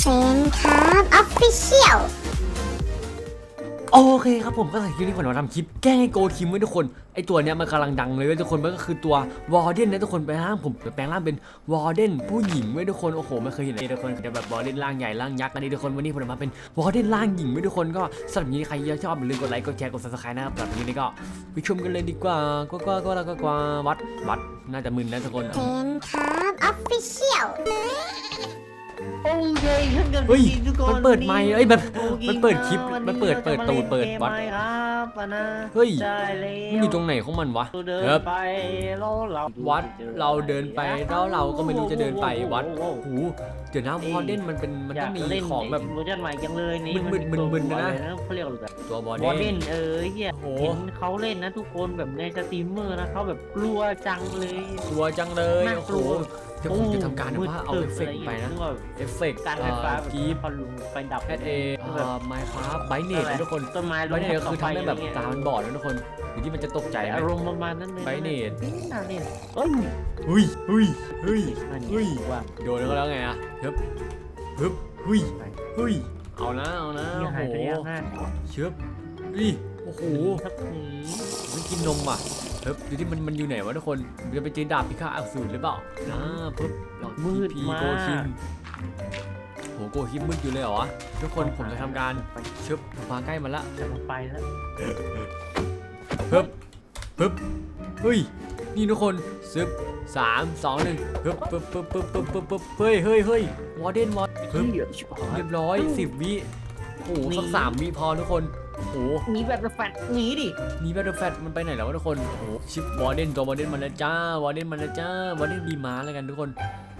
เซนครับออฟฟิเชียลโอเคครับผมก็ใส่คลิปนี้ผมมาทำคลิปแกล้งไอ้โกคิมไว้ทุกคนไอ้ตัวเนี้ยมันกำลังดังเลยเว้ยทุกคนมันก็คือตัววอร์เดนนะทุกคนแปลงร่างผมแปลงร่างเป็นวอร์เดนผู้หญิงไว้ทุกคนโอ้โหไม่เคยเห็นเลยทุกคนจะแบบวอร์เดนร่างใหญ่ร่างยักษ์อันนี้ทุกคนวันนี้ผมมาเป็นวอร์เดนร่างหญิงไว้ทุกคนก็สำหรับนี้ใครชอบอย่าลืมกดไลค์กดแชร์กดซับสไครต์นะครับสำหรับวันนี้ก็ไปชมกันเลยดีกว่าก็ก็ก็ก็ก็วัดวัดน่าจะมึนนะทุกคน เซนครับออฟฟิเชียล โอเคขึ้นกันเฮ้ยทุกคนมันเปิดไมค์เอ้ยมันโอคมันเปิดคลิปวัมันเปิดเปิดตูดเปิดวัดกมครับปะนะเฮ้ยใช่แล้วมันอยู่ตรงไหนของมันวะเดินครับไปแล้วเราวัดเราเดินไปแล้วเราก็ไม่รู้จะเดินไปวัดโอ้โอ้โหโหเดี๋ยวนะวอร์เดนมันเป็นมันอต้ยาอกงมีเล่นของแบบเวอร์ชันใหม่จังเลยนี่มึนๆเป็ตัวมึนๆนะอะไรเขาเรียกอะไรแบบตัววอร์วอร์เดเดนนเออเฮียโอ้โหเห็นเขาเล่นนะทุกคนแบบในสตรีมเมอร์นะเขาแบบกลัวจังเลยกลัวจังเลยน่าโอ้กโหลัว เดี๋ยวผมจะทำการแบบว่าเอาเอฟเฟกต์ไปนะนึกว่าเอฟเฟกต์การไฟฟ้าแบบกีฟพอลุงไฟดับแอดเอไมค์ครับไบเนตอะไรทุกคนต้นไม้ไบเนตก็คือทำให้แบบเงี้ยตามันบอดนะทุกคนหรือที่มันจะตกใจไหมอารมณ์ประมาณนั้นเลยไบเนตน่าเล่นเอ้ยเฮ้ยเฮ้ยเฮ้ยนั่นไงเฮ้ยว่าโดนแล้วแล้วไงอะฮึบฮึบเฮ้ยเฮ้ยเอานะเอานะนี่โอ้หายโหไปยังห้าเชิบนี่โอ้โหทับหนีมันกินนมอะ เฮ้ยดูที่มันมันอยู่ไหนวะทุกคนมันจะไปเจอดาบพิฆาตอสูรหรือเปล่าอ่าปุ๊บเรามืดพีมาโกคิมกโหโกคิมมืดอยู่เลยเหรอวะทุกคนผมจะทำการชึบมาใกล้มันละจะมาไปแล้วปึ๊บปึ๊บเฮ้ยนี่ทุกคนซึบสามสองหนึ่งปึ๊บปึ๊บปึ๊บปึ๊บปึ๊บปึ๊บปึ๊บเฮ้ยเฮ้ยเฮ้ยวอร์เดนวอร์เฮ้ยชิบหาย เรียบร้อยสิบวิโอ้โหสักสามวิพอทุกคน โอ้โหหนีแบบแฟดหนีดินี่แบทเทิลแฟตมันไปไหนแล้ววะทุกคนโอ้โหชิปวอร์เดนตัววอร์เดนมาแล้วจ้าวอร์เดนมาแล้วจ้าวอร์เดนบีมาแล้วกันทุกคน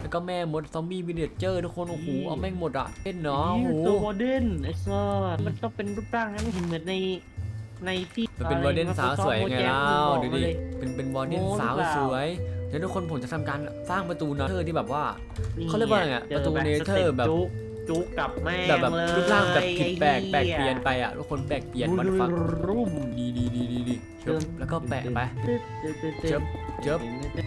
แล้วก็แม่มดซอมบี้วินเดเจอร์ทุกคนโอ้โหเอาแม่งหมดอะเล่นเนาะโอ้โหตัวโมเดนไอ้ซอดมันต้องเป็นรูปร่างนั้นเห็นเหมือนในในที่มันเป็นวอร์เดนสาวสวยยังไงเล่าบอกดูมาดิเลยเป็นเป็นวอร์เดนโม้หรือสาวเปล่าสวยเดี๋ยวทุกคนผมจะทำการสร้างประตูเนเธอร์ที่แบบว่านี่เขาเรียกว่าไงอะจประตูแบบเนเธอร์สต็ปแบบ จุกจุกกับแม่แบบแบบเลยรูปร่างแบบผิดแปลกแปลกไอ้เปลี่ยนหี้ไปอะทุกคนแปลกเปลี่ยนมันฟังรุ่มดีดีดีดีดีเชิบแล้วก็แปะไปเจิบเจิบ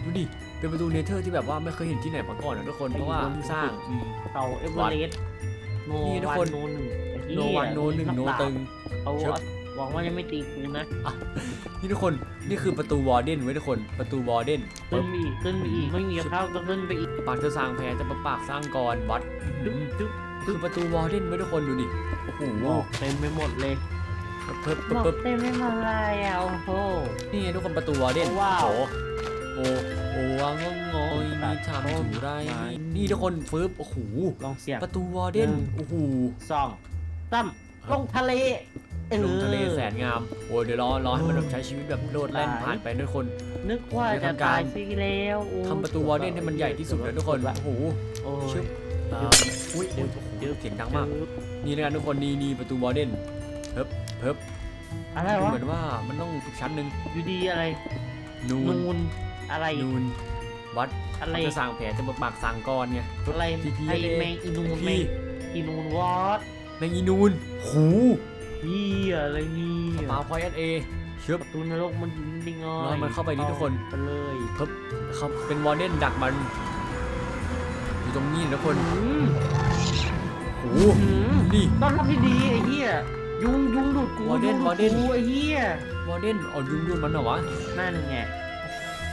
ดูดิเป็นประตูเนเธอร์ที่แบบว่าไม่เคยเห็นที่ไหนมาก่อนนะทุกคนเพราะว่าเพิ่งสร้างอืมเต่าเอเวอเรสต์โนนี่ทุกวัคนนโนหนึ่งไอ้เหี้ยโนวันโนหนึ่งโนตึงเขาเชิบหวังว่าจะไม่ตีกูนะนี่ทุกคนนี่คือประตูวอร์เดนไว้ทุกคนประตูวอร์เดนขึ้นไปอีกขึ้นไปอีกไม่มีข้าวก็ขึ้นไปอีกปากจะสร้างแพรจะประปากสร้างกรวัดจุ๊บจุ๊บ คือประตูวอร์เดนไว้ทุกคนดูดิโอ้โหบอกเต็มไปหมดเลยเพิ่มบเพิ่มอกเพิ่มเต็มไปหมดเลยอะโอ้โห นี่ไงทุกคนประตูวอร์เดนว้าว โอ้โอ้ว่างงงอยมีทำถูไรนี่ทุกคนฟืบโอ้โหลองเสียงประตูวอร์เดนหนึ่ง โอ้โหสองตั้มลงทะเลออ ลงทะเลแสนงามโอ้เดี๋ยวรอรอให้มันแบบใช้ชีวิตแบบโลดแล่นผ่านไปนะทุกคน นึกว่าเดี๋ยวจะทำการตายซีแล้วโอ้ทำประตูวอร์เดนให้มันใหญ่ที่สุดนะทุกคน โอ้โห โอ้ชึยบอ่าอุ้ยโอ้ยโอ้โหเสียงดังมาก นี่นะครับทุกคนนี่นี่ประตูวอร์เดนเพิบเพิบอะไรดูวะเหมือนว่ามันต้องอีกชั้นหนึ่งอยู่ดีอะไร นูนนูนอะไรนูนวัดอะไรเขาจะสั่งแผลจะมาปากสั่งกรไงอะไรพีพีไอเอแมงอีนูนแมพี่งอีนูนวอตแมงอีนูนหูเฮียอะไรนี่ปาพอยเอชึบประตูนรกมันยิงได้ง่ายแล้วมันเข้าไปนี่ทุกคนไปเลยเขาเป็นวอร์เดนดักมัน อยู่ตรงนี้นะทุกคน อืมหูอืมนี่ต้อนรับที่ดีไอ้เหี้ยยุงยุงดูดกูวอร์เดนยุงวอร์เดนกูไอ้เหี้ยวอร์เดนอ๋อยุงยุนมันเหรอวะ นั่นไง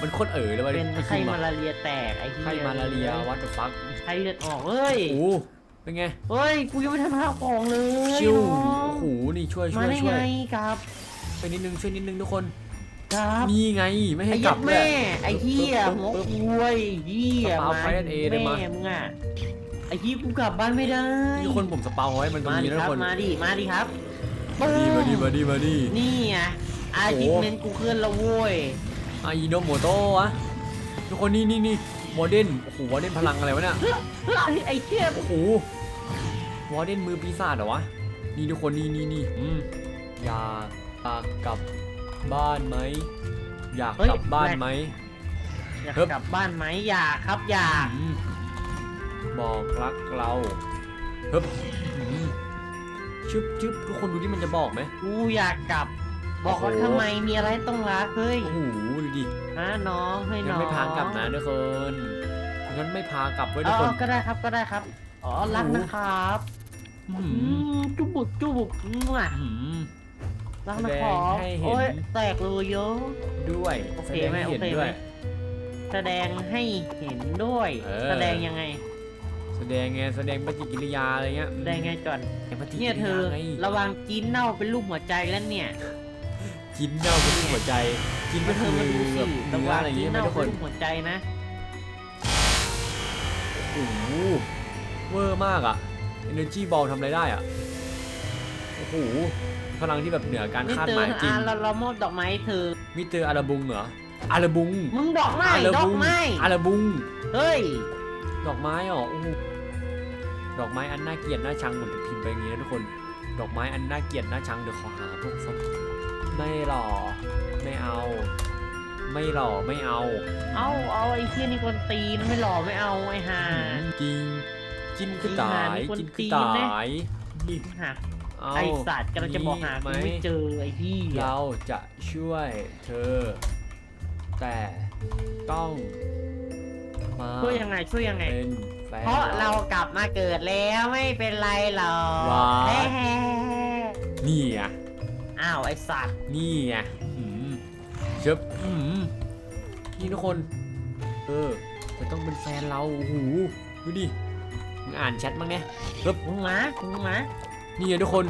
มันโคตรเอ๋อเลยวะเป็นไอ้ไข้คิมมาอะลาเรียแตกไอ้เหี้ยไข้มาลาเรียวัดเดอะฟักไข้เลือดออกเฮ้ยโอ้เป็นไง เฮ้ยกูยังไม่ทันหาของเลยชิวน้องโอ้โห นี่ช่วยช่มาวยได้ช่วไงยครับไปนิดนึงช่วยนิดนึงทุกคน ครับนี่ไงไม่ให้ไอ้กยัลับดเลยแม่ไอ้เหี้ยปึ๊บหัวปึ๊บควยไอ้เหี้ยกระเป๋ามาไฟอันเอได้มา แม่มึงอะ ไอ้เหี้ยกูกลับบ้านไม่ได้นี่ทุกคนผมสปาไว้มันตรงมาดินี้นะคทุรักบคน มาดิมาดิครับมาดีมาดีมาดีมาดี นี่ไงอาโอ้ชิเมนกูเคลื่อนและโว้ยอาอิโนโมโตะทุกคนนี่นี่นี่วอร์เดนโอ้โหวอร์เดนพลังอะไรวะเนี่ยไอ้เหี้ยโอ้โหวอร์เดนมือปีศาจเหรอวะ นี่ทุกคนนี่นี่นี่อืมอยากกลับบ้านไหม อยากกลับบ้านไหม อยากครับ กลับบ้านไหมอยากครับอยากอืม บอกรักเราฮึบอืมชึบชึบทุกคนดูที่มันจะบอกไหม กูอยากกลับ บอกว่าโอ้โหทำไมมีอะไรต้องรักเฮ้ยโอ้โหดูดิฮะน้องเฮ้ยงั้น้นองไม่พากลับนะทุกคนงั้นไม่พากลับไว้เอทุกคนาก็ได้ครับก็ได้ครับ อ๋อรักนะครับอื้ออืหือมจุบุกจุบุกมั่วอื้อหือ รักนะครับแสดงให้เห็น โอ้ยแตกเลยเยอะ ด้วยโอแสเคดงไหมให้เห็นโอเคด้วยไหมแสดงให้เห็นด้วย เออ แสดงยังไง แสดงไงแสดงปฏิกิริยาอะไรเงี้ยแสดงไงก่อน แสดงปฏิกิริเนี่ยเธอไงระวังจีนเน่าเป็นรูปหัวใจแล้วเนี่ย กินเน่าเป็นรูปหัวใจ กินก็เธคืออมาดูแบสิบระเนื้อวังอะไรอย่างจีนเงี้ยไหมเน่าทุกคเป็นนรูปหัวใจนะ โอ้โหเวอร์มากอะ energy ball ทำอะไรได้อะโอ้โหพลังที่แบบเหนือการนี่คาดเธหอมายจริง อะเราเรามอบดอกไม้ให้เธอ มิเตอร์อาราบุงเหรออาราบุงมึงดอกไม้อาราดอบุกงไม้อาราบุง เฮ้ย ดอกไม้เหรอโอ้โห ดอกไม้อันน่าเกลียดน่าชังเหมือนพิมพ์ไปอย่างงี้นะทุกคน ดอกไม้อันน่าเกลียดน่าชังเดี๋ยวขอหาพวกส้มไม่หล่อไม่เอา ไม่หล่อไม่เอา เอาเอาไอ้เที่ยนี่คนตีนไม่หล่อไม่เอาไอ้ห่า จริงกินคือจริงตาหายมีคนกินคือตีนตานะยนี่หักเอาไอสัตว์กำลังจะบอกหาไหมกูไม่เจอไอ้พี่เราจะช่วยเธอ แต่ต้องมาช่วยยังไงช่วยยังไงเป็นแฟน เพราะเรากลับมาเกิดแล้วไม่เป็นไรหรอกว้ายแฮ่นี่ไงอ้าวไอสัตว์นี่ไงหืมเชิบหืมนี่ทุกคน เออจะต้องเป็นแฟนเราโอ้โหดูดิมึงอ่านแชทบ้างเนี่ยเฮ้บมึงมามึงมานี่ไงทุกคน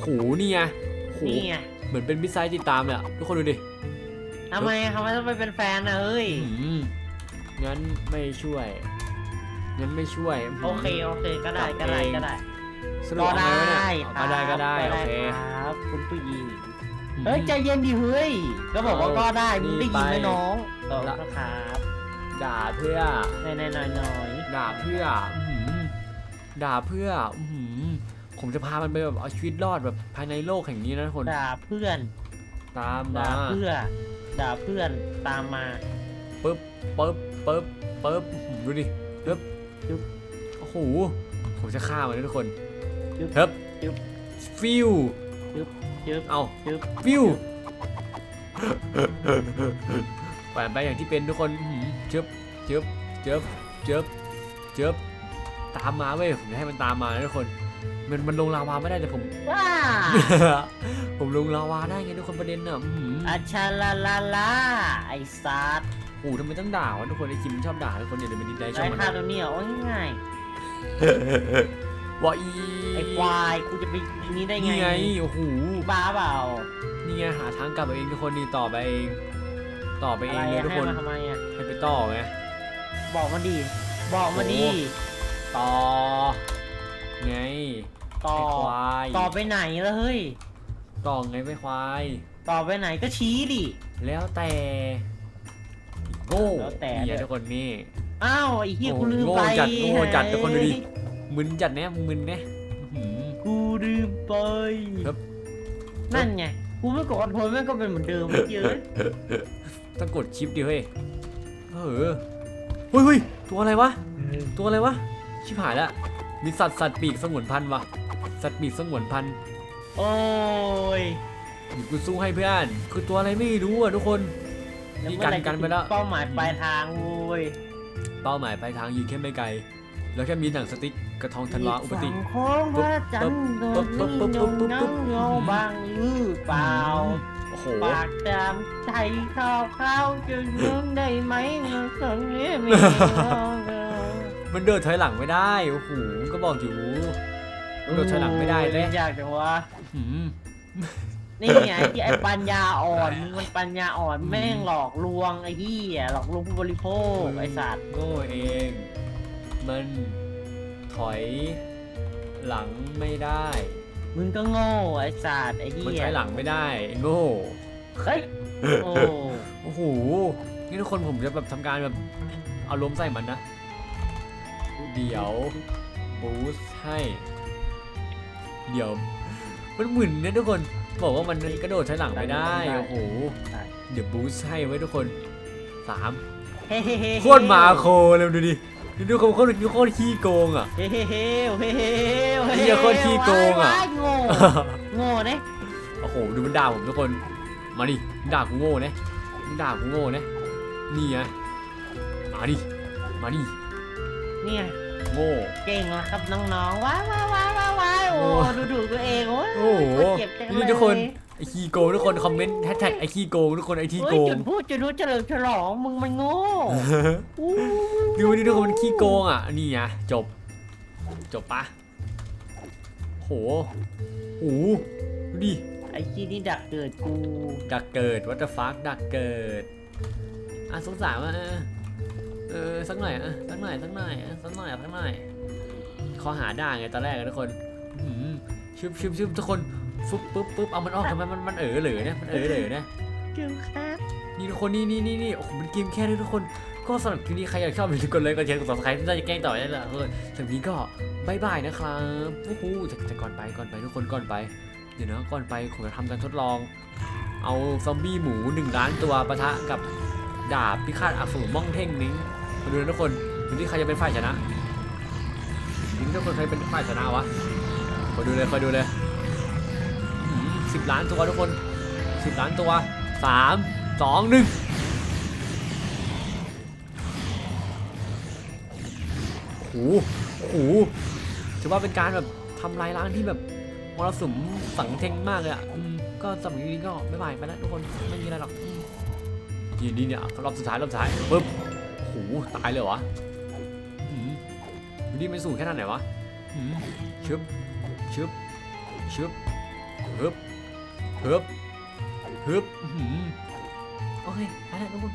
โหนี่ไงโหนี่ไงเหมือนเป็นมิสไซล์ติดตามเลยอะทุกคนดูดิ ทำไมทำไมต้องไปเป็นแฟนนะเฮ้ยหืมงั้นไม่ช่วย งั้นไม่ช่วยโอเคโอเคก็ได้ก็ได้ก็ได้สรุปก็เอาได้ไงวะเนี่ยก็ได้ก็ได้โอเคครับคุณผู้หญิงหืมเฮ้ยใจเย็นดิเฮ้ยก็บอกว่าก็ได้มึงได้ยินไหมนี่ไปน้องเออละก็ครับด่าเพื่อหน่อยหน่อยหน่อยหน่อยด่าเพื่ออื้อหือด่าเพื่ออื้อหือผมจะพามันไปแบบเอาชีวิตรอดแบบภายในโลกแห่งนี้นะทุกคนด่าเพื่อน ตามมาด่าเพื่อด่าเพื่อนตามมาปึ๊บปึ๊บปึ๊บปึ๊บอื้อหือดูดิปึ๊บ จึ๊บ โอ้โห ผมจะฆ่ามันนะทุกคนจึ๊บเฮ้บจึ๊บ ฟิวจึ๊บเอาจึ๊บฟิวแปลไปอย่างที่เป็นทุกคนอื้อหือเจ็บเจ็บเจ็บเจ็บเจ็บตามมาเว้ยผมจะให้มันตามมานะทุกคน มันมันลงลาวาไม่ได้แต่ผม ว้า ผมลงลาวาได้ไงทุกคนประเด็นน่ะอื้อหือ อัชชาลาลาลาไอ้สัตว์ โอ้โหทำไมต้องด่าวะทุกคนไอ้คิมมันชอบด่าทุกคนอย่าเดี๋ยวมันดีใจชไอ้อบมันข้าตัวเนี้ยโอ้ยง่ายว่าอีไอ้ควายกูจะไปอย่างนี้ได้ไงนี่ไงโอ้โหบ้าเปล่านี่ไงหาทางกลับเอาเองทุกคนนี่ต่อไปเองต่อไปอะเองไรเลยอะทุกให้คนมาทำไมอะให้ไปต่อไง บอกมาดิบอกมาดิโอ้ต่อไงต่อไอ้ควายต่อไปไหนแล้วเฮ้ย ต่อไงไม่ควาย ต่อไปไหนก็ชี้ดิแล้วแต่ โง่แล้วแต่นี่ไงด้วยทุกคนนี่อ้าวไอ้เหี้ยโอ้กูลืมโง่ไปจัดโง่จัดทุกคนดูดิมึนจัดแน่มึนแน่อื้อหือ กูลืมไปครับ นั่นไงกูไม่กดคอนโทรลแม่งก็เป็นเหมือนเดิมเมื่อกี้เลยต้องกดชิปดิเฮ้ยเออเฮ้ยเฮ้ยตัวอะไรวะ ตัวอะไรวะ ชิบหายละ มีสัตว์สัตว์ปีกสงวนพันธุ์วะสัตว์ปีกสงวนพันธุ์โอ้ยเดี๋ยวกูสู้ให้เพื่อน คือตัวอะไรไม่รู้อะทุกคน นี่กันกันไปแล้ว เป้าหมายปลายทางโว้ยเป้าหมายปลายทางอยู่แค่ไม่ไกล แล้วแค่มีหนังสติ๊กกระทองธันวาอุปติฝั่งของพระจันทร์โดนนี่ยงเงาเงาบางหรือเปล่า โอ้โห ปากจามใจข้าวข้าวจะยืนได้ไหมเมื่อครั้งนี้มีมันเดินถอยหลังไม่ได้ โอ้โห ก็บอกอยู่โดดถอยหลังไม่ได้เลยอยากจังวะ หืม นี่ไงที่ไอ้ปัญญาอ่อนมึงมันปัญญาอ่อนแม่งหลอกลวงไอ้ที่หลอกลวงผู้บริโภคไอ้สัตว์โง่เอง มันถอยหลังไม่ได้ มึงก็โง่ไอ้สัตว์ไอ้มันที่ถอยหลังไม่ได้ไอ้โง่เฮ้ยโอ้โอ้โหนี่ทุกคนผมจะแบบทำการแบบเอาล้มใส่มันนะ เดี๋ยวบูสต์ให้ เดี๋ยว มันหมึนเนี่ยทุกคน บอกว่ามันกระโดดใช้หลังไม่ได้ โอ้โห เดี๋ยวบูสต์ให้ไว้ทุกคนสามเฮ้เฮ้เฮ้โคตรมาโคเลยดูดิดูดูโคตรโคตรขี้โกงอะเฮ้เฮ้เฮ้เฮ้เฮ้เหี้ยโคตรขี้โกงอะว้ายโง่โง่เนี่ยโอ้โหดูมันด่าผมทุกคน มาดิมึงด่ากูโง่นะมึงด่ากูโง่นะนี่ไงมาดิมาดิเนี่ยโง่เก่งนะครับน้องๆว้าวว้าวว้าวว้าวว้าวโอ้โอ้ดูดูตัวเองโอ้ยโอ้โห เจ็บจังเลยนี่ทุกคนไอขี้โกงทุกคนคอมเมนต์แฮชแท็กไอขี้โกงทุกคนไอที่เฮ้โกยงจุดพูดจุดพูดเฉลิมฉลองมึงมันโง่อู้ดูนี่ทุกคนมันขี้โกงอะนี่ไงจบ จบปะโหโอ้โหดูดิไอ้ที่นี่ดักเกิดกูดักเกิดวัตฟักดักเกิดอะสงสารว่าเออเออสักหน่อยอะสักหน่อยสักหน่อยอะสักหน่อยสักหน่อยเขาหาได้ไงตอนแรกอะทุกคนอื้อหือชึบชึบชึบทุกคน ฟึบปุ๊บปุ๊บเอามันออกทำไมมันมันเออเหลือเนี่ยมันเออเหลือเนี่ยเก่งครับนี่ทุกคนนี่นี่นี่นี่โอ้โหมันเกมแค่นี้ทุกคน ก็สำหรับคลิปนี้ใครอยากชอบอย่าลืมกดไลค์กดแชร์กด subscribe น่าจะแกล้งต่อได้เลยเออสำหรับนี้ก็บายบายนะครับโอ้โหแต่แต่ก่อนไปก่อนไปทุกคนก่อนไป เดี๋ยวนะก่อนไปผมจะทำการทดลอง เอาซอมบี้หมูหนึ่งล้านตัวปะทะกับดาบพิฆาตอสูรม่องเท่งนี้มาดูนะทุกคนดูที่ใครจะเป็นฝ่ายชนะดูที่ทุกคนใครเป็นฝ่ายชนะวะคอยดูเลยคอยดูเลย สิบล้านตัวทุกคนสิบล้านตัวสามสองหนึ่งโอ้โหโอ้โหถือว่าเป็นการแบบทำลายล้างที่แบบมรสุมฝังเทงมากเลยอะอก็สำหรับนี้ก็ไม่ไหวไปแล้วทุกคนไม่มีอะไรหรอกอืนี่นี่เนี่ยรอบสุดท้ายรอบสุดท้ายปึ๊บโอ้โหตายเลยวะอืมดูดิมันสูงแค่ไหนวะชึบชึบชึบฮึบ ฮึบฮึบอื้อหือโอเคไปแล้วทุกคน